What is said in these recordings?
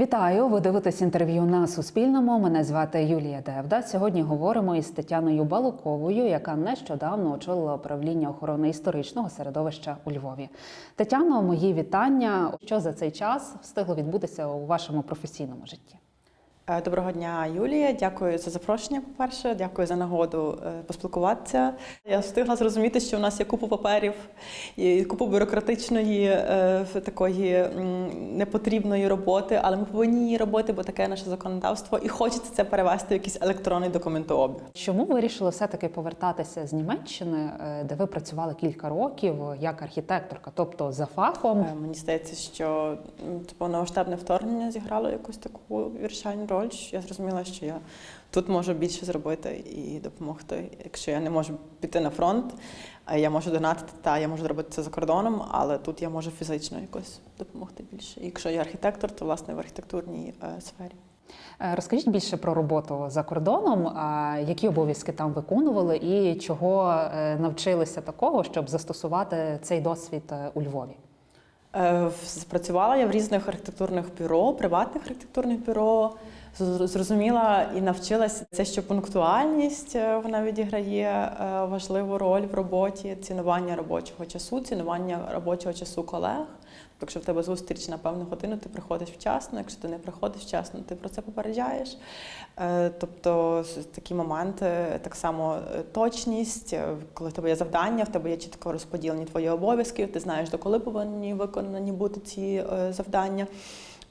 Вітаю! Ви дивитесь інтерв'ю на Суспільному. Мене звати Юлія Девда. Сьогодні говоримо із Тетяною Балуковою, яка нещодавно очолила управління охорони історичного середовища у Львові. Тетяно, мої вітання. Що за цей час встигло відбутися у вашому професійному житті? Е, Доброго дня, Юлія. Дякую за запрошення. По-перше, дякую за нагоду е, поспілкуватися. Я встигла зрозуміти, що в нас є купу паперів і купу бюрократичної е, такої непотрібної роботи, але ми повинні її робити, бо таке наше законодавство, і хочеться це перевести в якийсь електронний документообіг. Чому ви вирішили все-таки повертатися з Німеччини, де ви працювали кілька років як архітекторка, тобто за фахом? Мені здається, що м, повномасштабне вторгнення зіграло якусь таку вирішальну роль. Що Я зрозуміла, що я тут можу більше зробити і допомогти. Якщо я не можу піти на фронт, е, я можу донатити, та я можу зробити це за кордоном, але тут я можу фізично якось допомогти більше. Якщо я архітектор, то власне в архітектурній е, сфері. Е, Розкажіть більше про роботу за кордоном, які обов'язки там виконували, і чого навчилися такого, щоб застосувати цей досвід у Львові? Е, в- Працювала я в різних архітектурних бюро, приватних архітектурних бюро. Зрозуміла і навчилася це, що пунктуальність е, вона відіграє е, важливу роль в роботі, цінування робочого часу, цінування робочого часу колег. Якщо в тебе зустріч на певну годину, ти приходиш вчасно. Якщо ти не приходиш вчасно, ти про це попереджаєш. Е, Тобто такі моменти, так само е, точність, е, коли в тебе є завдання, в тебе є чітко розподілені твої обов'язки, ти знаєш, до коли повинні виконані бути ці завдання.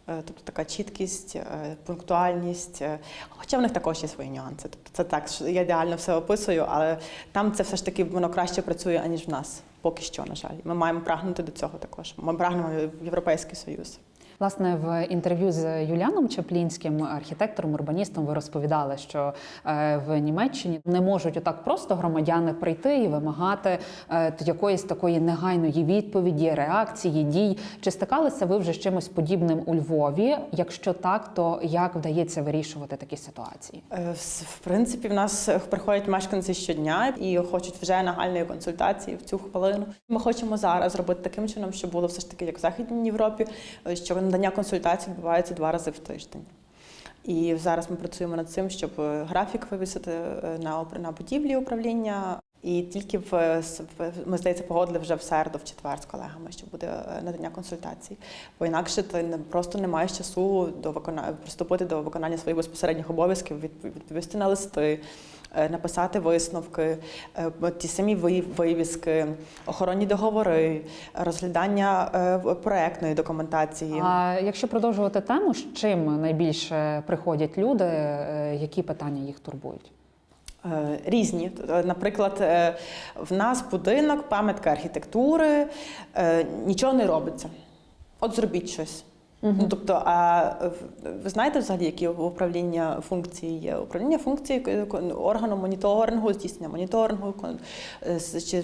Тобто така чіткість, пунктуальність. Хоча в них також є свої нюанси. Тобто це так, я ідеально все описую, але там це все ж таки воно краще працює, аніж в нас. Поки що, на жаль. Ми маємо прагнути до цього також. Ми прагнемо в Європейський Союз. Власне, в інтерв'ю з Юліаном Чаплінським, архітектором, урбаністом, ви розповідали, що е, в Німеччині не можуть отак просто громадяни прийти і вимагати е, якоїсь такої негайної відповіді, реакції, дій. Чи стикалися ви вже з чимось подібним у Львові? Якщо так, то як вдається вирішувати такі ситуації? Е, в- принципі, в нас приходять мешканці щодня і хочуть вже нагальної консультації в цю хвилину. Ми хочемо зараз зробити таким чином, щоб було все ж таки як в Західній Європі, що надання консультацій відбувається два рази в тиждень. І зараз ми працюємо над цим, щоб е, графік вивісити е, на будівлі управління. І тільки в ми здається погодили вже в середу, в четвер з колегами, що буде е, надання консультацій. Бо інакше ти не просто не маєш часу до виконання приступити до виконання своїх безпосередніх обов'язків, відповісти на листи, е, написати висновки, е, ті самі ви- вивіски, охоронні договори, розглядання проектної документації. А якщо продовжувати тему, з чим найбільше приходять люди, які питання їх турбують? Е, Різні. Е, Наприклад, е, в нас будинок, пам'ятка архітектури, нічого не робиться. От зробіть щось. Ну, тобто, а ви знаєте взагалі, які управління функції є? Управління функції е, кон- органу моніторингу, здійснення моніторингу, е, чи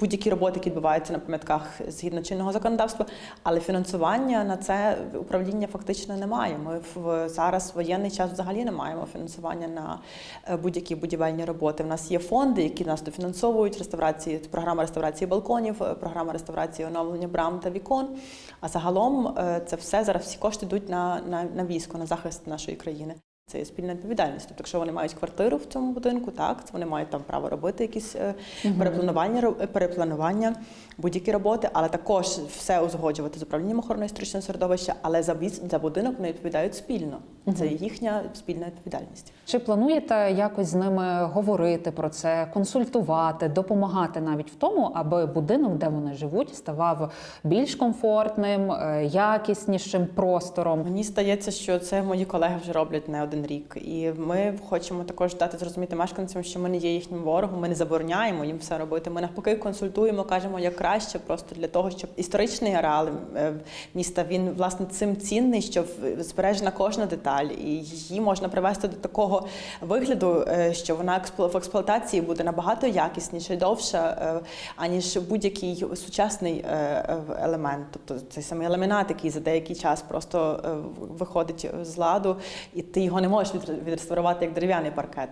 будь-які роботи, які відбуваються на пам'ятках згідно чинного законодавства, але фінансування на це управління фактично немає. Ми в зараз в воєнний час взагалі не маємо фінансування на е, будь-які будівельні роботи. В нас є фонди, які нас дофінансовують реставрації, програма реставрації балконів, програма реставрації оновлення брам та вікон. А загалом це все зараз всі кошти йдуть на, на, на військо, на захист нашої країни. Це є спільна відповідальність. Тобто, якщо вони мають квартиру в цьому будинку, так вони мають там право робити якісь е, перепланування, перепланування, будь-які роботи, але також все узгоджувати з управлінням охорони історичного середовища, але за віз- за будинок вони відповідають спільно. Це їхня спільна відповідальність. Чи плануєте якось з ними говорити про це, консультувати, допомагати навіть в тому, аби будинок, де вони живуть, ставав більш комфортним, е, якіснішим простором? Мені здається, що це мої колеги вже роблять не один рік, і ми хочемо також дати зрозуміти мешканцям, що ми не є їхнім ворогом. Ми не забороняємо їм все робити. Ми навпаки консультуємо, кажемо, як краще, просто для того, щоб історичний ареал е, міста він власне цим цінний, що збережена кожна деталь, і її можна привести до такого вигляду, е, що вона в експлуатації буде набагато якісніше і довше, е, аніж будь-який сучасний елемент. Тобто цей самий ламінат, який за деякий час просто виходить з ладу, і ти його не можеш відре- відреставрувати як дерев'яний паркет.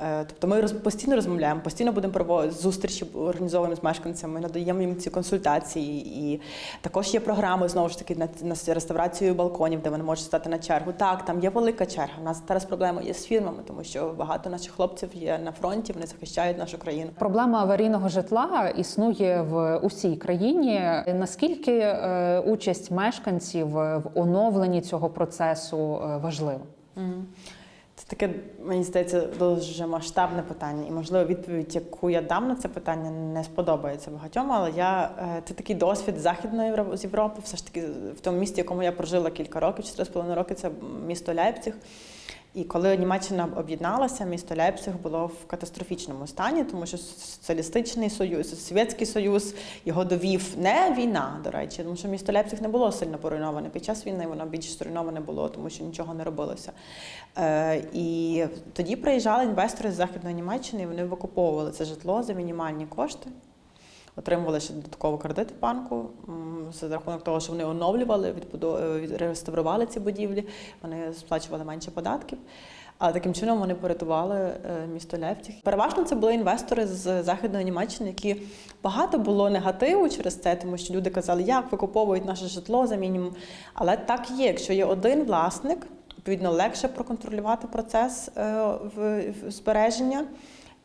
Е, Тобто ми постійно розмовляємо, постійно будемо проводити зустрічі, організовуємо з мешканцями, надаємо їм ці консультації. І також є програми знову ж таки на, на реставрацію балконів, де вони можуть стати на чергу. Так, там є велика черга. У нас зараз проблема є з фірмами, тому що багато наших хлопців є на фронті, вони захищають нашу країну. Проблема аварійного житла існує в усій країні. Наскільки е, участь мешканців в оновленні цього процесу е, важлива? Це таке, мені здається, дуже масштабне питання, і можливо відповідь, яку я дам на це питання, не сподобається багатьом. Але я е, це такий досвід західної Європи з Європи, все ж таки в тому місті, в якому я прожила кілька років, 4,5 роки, це місто Ляйпциг. І коли Німеччина об'єдналася, місто Ляйпциг було в катастрофічному стані, тому що соціалістичний союз, Совєтський Союз його довів не війна, до речі, тому що місто Ляйпциг не було сильно поруйноване. Під час війни воно більш зруйноване було, тому що нічого не робилося. Е, і тоді приїжджали інвестори з Західної Німеччини, і вони викуповували це житло за мінімальні кошти. Отримували ще додатково кредит в банку за рахунок того, що вони оновлювали, е, реставрували ці будівлі, вони сплачували менше податків. Але таким чином вони порятували е, місто Левтіх. Переважно це були інвестори з західної Німеччини, які багато було негативу через це, тому що люди казали, як викуповують наше житло за мінімум. Але так є, якщо є один власник, відповідно легше проконтролювати процес е, збереження.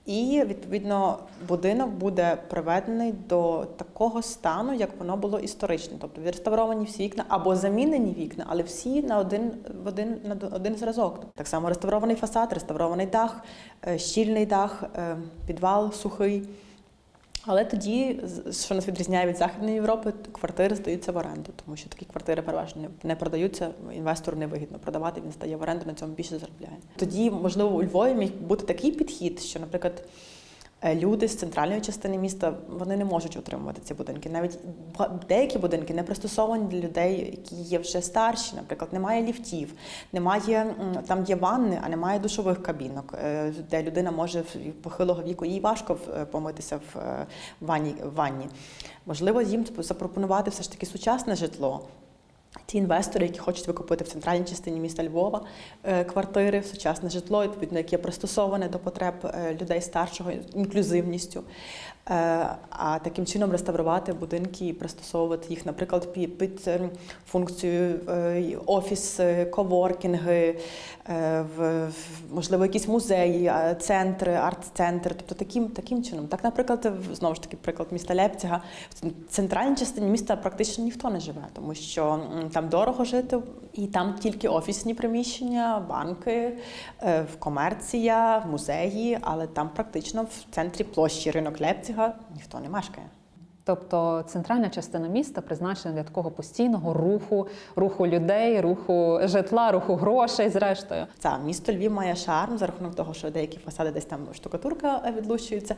І відповідно будинок буде приведений до такого стану, як воно було історично, тобто відреставровані всі вікна або замінені вікна, але всі на один в один на один зразок. Так само реставрований фасад, реставрований дах, е, щільний дах, е, підвал сухий. Але тоді, що нас відрізняє від Західної Європи, квартири здаються в оренду, тому що такі квартири переважно не- продаються, інвестору невигідно продавати, він стає в оренду, на цьому більше заробляє. Тоді, можливо, у Львові міг бути такий підхід, що, наприклад, люди з центральної частини міста вони не можуть отримувати ці будинки. Навіть деякі будинки не пристосовані для людей, які є вже старші. Наприклад, немає ліфтів, немає там є ванни, а немає душових кабінок, е, де людина може в- похилого віку їй важко е, помитися е, в ванні. Можливо, їм запропонувати все ж таки сучасне житло. Ті інвестори, які хочуть викупити в центральній частині міста Львова квартири квартири, сучасне житло, відповідно, яке пристосоване до потреб е, людей старшого інклюзивністю. Е, А таким чином реставрувати будинки і пристосовувати їх, наприклад, під, е, функцію е, офіс, коворкінги, можливо, якісь музеї, центри, арт-центри. Тобто таким, таким чином. Так, наприклад, знову ж таки, приклад міста Лепціга. В центральній частині міста практично ніхто не живе, тому що там дорого жити, і там тільки офісні приміщення, банки, е, в комерція, музеї, але там практично в центрі площі ринок Лепціга ніхто не мешкає. Тобто центральна частина міста призначена для такого постійного руху, руху людей, руху житла, руху грошей, зрештою. Це місто Львів має шарм за рахунок того, що деякі фасади десь там штукатурка е, відлущується.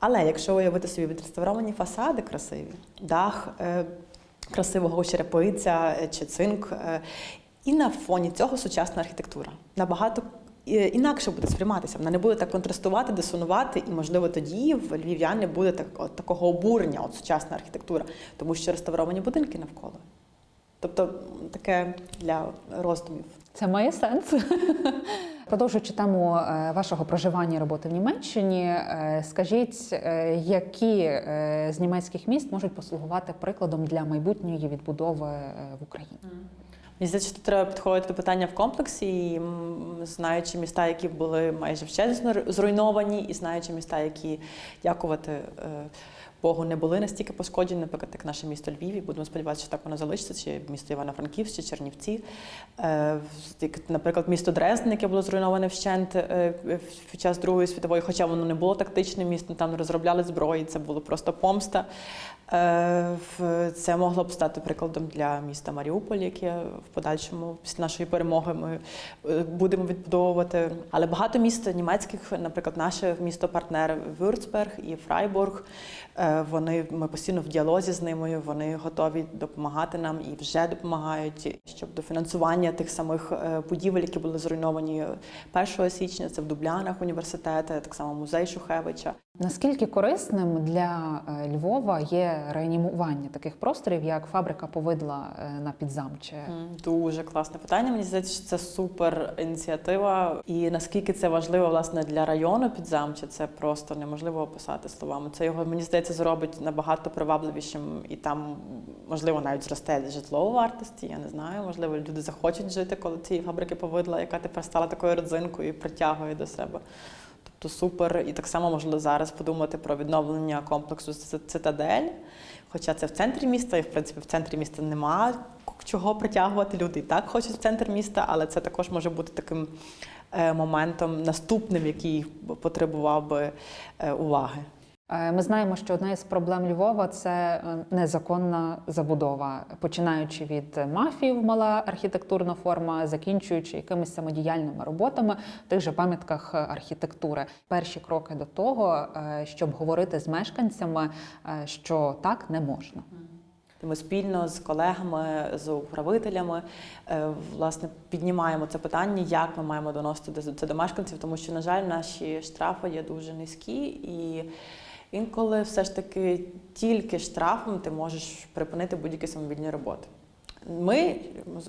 Але якщо уявити собі відреставровані фасади красиві, дах е, красивого черепиця е, чи цинк, е, і на фоні цього сучасна архітектура набагато. е, Інакше буде сприйматися, вона не буде так контрастувати, дисонувати, і можливо тоді в львів'ян не буде так, от, такого обурення, от сучасна архітектура, тому що реставровані будинки навколо. Тобто таке для роздумів. Це має сенс. Продовжуючи тему е, вашого проживання і роботи в Німеччині, е, скажіть, е, які з німецьких міст можуть послугувати прикладом для майбутньої відбудови в Україні? Мені що треба підходити до питання в комплексі, і знаючи міста, які були майже вщент зруйновані, і знаючи міста, які дякувати Богу не були настільки пошкоджені, наприклад, як наше місто Львів, і будемо сподіватися, що так воно залишиться, чи місто Івано-Франківськ, чи Чернівці. Е, Наприклад, місто Дрезден, яке було зруйноване вщент е, під час Другої світової, хоча воно не було тактичним містом, там розробляли зброї, це було просто помста. Е, Це могло б стати прикладом для міста Маріуполь, яке в подальшому після нашої перемоги ми е, будемо відбудовувати. Але багато міст німецьких, наприклад, наше місто партнер Вюрцберг і Фрайбург. е, Вони ми постійно в діалозі з ними. Вони готові допомагати нам і вже допомагають, щоб до фінансування тих самих будівель, які були зруйновані 1 січня. Це в Дублянах університети, так само музей Шухевича. Наскільки корисним для е, Львова є реанімування таких просторів, як фабрика повидла е, на підзамче? Дуже класне питання. Мені здається, що це супер ініціатива. І наскільки це важливо власне для району підзамча, це просто неможливо описати словами. Це його мені здається зробить набагато привабливішим, і там можливо навіть зросте житлова вартість. Я не знаю. Можливо, люди захочуть жити коли цієї фабрики повидла, яка тепер стала такою родзинкою і притягує до себе. Тобто супер, і так само можливо зараз подумати про відновлення комплексу «Ци- цитадель. Хоча це в центрі міста, і в принципі в центрі міста нема чого притягувати. Люди і так хочуть в центр міста, але це також може бути таким е, моментом наступним, який потребував би е, уваги. Е, Ми знаємо, що одна із проблем Львова це е, незаконна забудова, починаючи від мафів, мала архітектурна форма, закінчуючи якимись самодіяльними роботами в тих же пам'ятках архітектури. Перші кроки до того, е, щоб говорити з мешканцями, що так не можна. Ми спільно з колегами, з управителями власне піднімаємо це питання, як ми маємо доносити це до мешканців, тому що, на жаль, наші штрафи є дуже низькі, і інколи все ж таки тільки штрафом ти можеш припинити будь-які самовільні роботи. Ми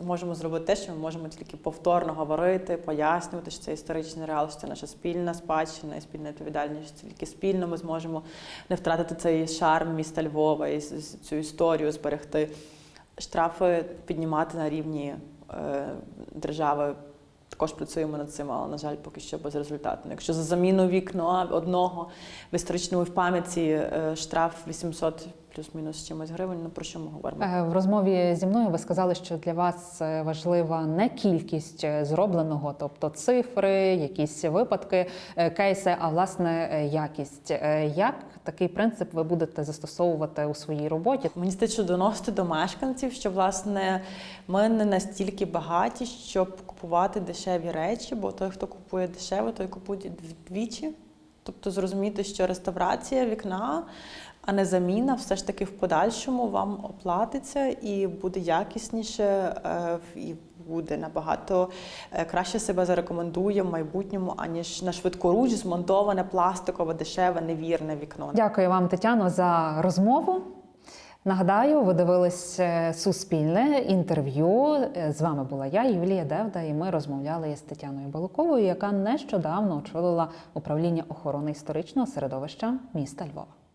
можемо зробити те, що ми можемо тільки повторно говорити, пояснювати, що це історичний реал, що це наша спільна спадщина і спільна відповідальність. Тільки спільно ми зможемо не втратити цей шарм міста Львова і цю історію зберегти. Штрафи піднімати на рівні е, держави. Також працюємо над цим, але, на жаль, поки що безрезультатно. Якщо за заміну вікна одного в історичному в пам'яті е, штраф 800 плюс-мінус чимось гривень, ну про що ми говоримо? Е, В розмові зі мною ви сказали, що для вас е, важлива не кількість е, зробленого, тобто цифри, якісь випадки, кейси, а власне якість. Як такий принцип ви будете застосовувати у своїй роботі? Мені здається, доносити до мешканців, що власне ми не настільки багаті, щоб купувати дешеві речі, бо той, хто купує дешево, той купує вдвічі. Тобто зрозуміти, що реставрація вікна, а не заміна, все ж таки в подальшому вам оплатиться і буде якісніше, е, і буде набагато е, краще себе зарекомендує в майбутньому, аніж на швидкоруч змонтоване пластикове, дешеве, невірне вікно. Дякую вам, Тетяно, за розмову. Нагадаю, ви дивились е, суспільне інтерв'ю. З вами була я, Юлія Девда, і ми розмовляли із Тетяною Балуковою, яка нещодавно очолила управління охорони історичного середовища міста Львова.